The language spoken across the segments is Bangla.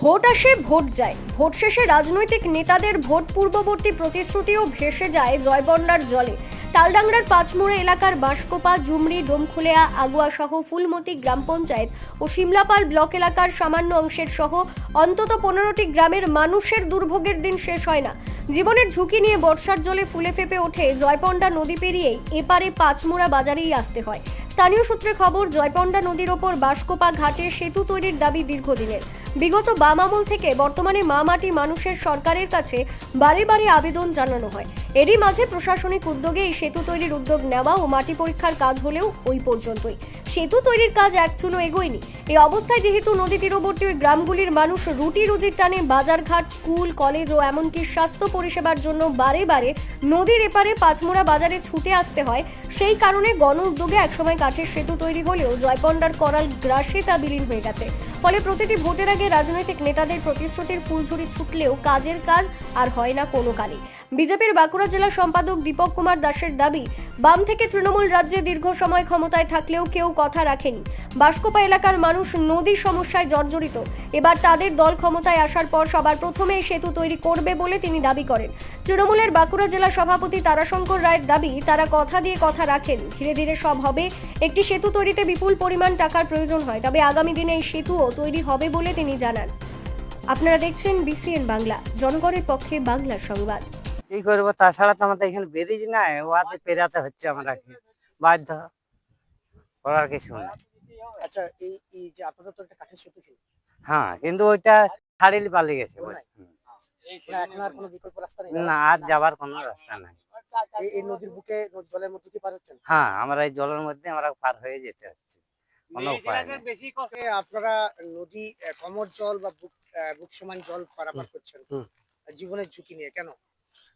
ভোট আসে, ভোট যায়। ভোট শেষে রাজনৈতিক নেতাদের ভোট পূর্ববর্তী প্রতিশ্রুতিও ভেসে যায় জয়বন্ডার জলে। তালডাংরার পাঁচমুড়ে এলাকার বাঁশকোপা জুমরি ডোমখুলেয়া, আগুয়া সহ ফুলমতি গ্রাম পঞ্চায়েত ও শিমলাপাল ব্লক এলাকার সামান্য অংশের সহ অন্তত পনেরোটি গ্রামের মানুষের দুর্ভোগের দিন শেষ হয় না। জীবনের ঝুঁকি নিয়ে বর্ষার জলে ফুলে ফেপে ওঠে জয়পন্ডা নদী পেরিয়েই এপারে পাঁচমুড়া বাজারেই আসতে হয়। স্থানীয় সূত্রে খবর জয়পন্ডা নদীর ওপর বাঁশকোপা ঘাটে সেতু তৈরির দাবি দীর্ঘদিনের। বিগত বাম আমল থেকে বর্তমানে মা মাটি মানুষের সরকারের কাছে বারে বারে আবেদন জানানো হয়। এরই মাঝে প্রশাসনিক উদ্যোগে এই সেতু তৈরির উদ্যোগ নেওয়া ও মাটি পরীক্ষার কাজ হলেও ওই পর্যন্তই। সেতু তৈরির কাজ এক চুলো এগোয়নি। এই অবস্থায় যেহেতু নদী তীরবর্তী ওই গ্রামগুলির মানুষ রুটি রুজির টানে বাজারঘাট, স্কুল, কলেজ ও এমনকি স্বাস্থ্য পরিষেবার জন্য বারে বারে নদীর এপারে পাঁচমোড়া বাজারে ছুটে আসতে হয়, সেই কারণে গণ উদ্যোগে একসময় কাঠের সেতু তৈরি হলেও জয়পন্ডার করাল গ্রাসে তা বিলীন হয়ে গেছে। ফলে প্রতিটি ভোটের আগে রাজনৈতিক নেতাদের প্রতিশ্রুতির ফুলঝুরি ছুটলেও কাজের কাজ আর হয় না কোনো কালে। বিজেপির বাঁকুড়া জেলা সম্পাদক দীপক কুমার দাসের দাবি, বাম থেকে তৃণমূল রাজ্যে দীর্ঘ সময় ক্ষমতায় থাকলেও কেউ কথা রাখেনি। বাসকোপা এলাকার মানুষ নদীর সমস্যায় জর্জরিত। এবার তাদের দল ক্ষমতায় আসার পর সবার প্রথমে সেতু তৈরি করবে বলে তিনি দাবি করেন। তৃণমূলের বাঁকুড়া জেলা সভাপতি তারাশঙ্কর রায়ের দাবি, তারা কথা দিয়ে কথা রাখেন। ধীরে ধীরে সব হবে। একটি সেতু তৈরিতে বিপুল পরিমাণ টাকার প্রয়োজন হয়, তবে আগামী দিনে এই সেতুও তৈরি হবে বলে তিনি জানান। আপনারা দেখছেন বিসিএন বাংলা, জনগণের পক্ষে বাংলার সংবাদ। কি করব? তাছাড়া তো আমাদের এখানে বেরিয়েছি না ওয়াতে পেরাতে হচ্ছে আমরা বাধ্য। করার কিছু না আচ্ছা এই এই যে আপনাদের একটা কাঠের সেতু ছিল। হ্যাঁ কিন্তু ওইটা পালিয়ে গেছে ও নাই। হুম। এখন আর কোনো বিকল্প রাস্তা নেই। না আর যাবার কোনো রাস্তা নাই। এই- নদীর বুকে জলের মধ্যে পার হচ্ছেন? হ্যাঁ আমরা এই জলের মধ্যে আমরা পার হয়ে যেতে হচ্ছে। কোনো উপায় নেই। আপনারা নদী কমর জল বা বুক আহ, বুক সমান জল পারাপার করছেন। জীবনের ঝুঁকি নিয়ে কেন?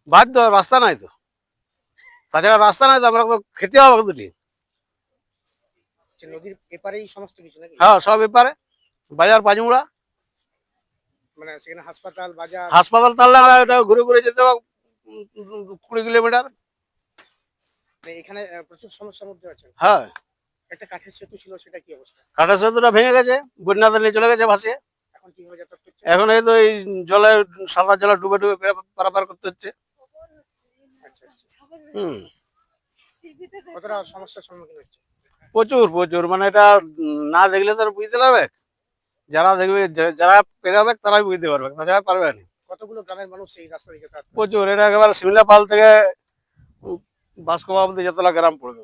বাধ্য রাস্তা নাই তো। তাছাড়া রাস্তা নাই তো আমরা তো খেতে হবে দুটি যে নদীর এপারেই সমস্ত কিছু নাকি? হ্যাঁ সব ব্যাপারে বাজার পাঁচমুড়া। মানে সেখানে হাসপাতাল বাজার? হাসপাতাল তাহলে আমরা ঘুরে ঘুরে যেতে হবে কুড়ি কিলোমিটার। মানে এখানে প্রচুর সমস্যার মধ্যে আছেন? হ্যাঁ। একটা কাঠের সেতু ছিল সেটা কি অবস্থা? কাটা সেতুটা ভেঙে গেছে বন্যাতে নিয়ে চলে গেছে ভাসিয়ে। এখন এই তো এই জলে সাদা জলে ডুবে ডুবে পারাপার করতে হচ্ছে। আচ্ছা আচ্ছা কতটা সমস্যার সম্মুখীন হচ্ছে? প্রচুর প্রচুর। মানে এটা না দেখলে তো বুঝতে পারবে। যারা দেখবে যারা পেরাবে তারাই বুঝতে পারবে। তাছাড়া পারবে না। কতগুলো গ্রামের মানুষ এই রাস্তা দিয়ে প্রচুর। এটা একেবারে সিমলা পাল থেকে বাসকোবা অব্দি যতলা গ্রাম পড়বে।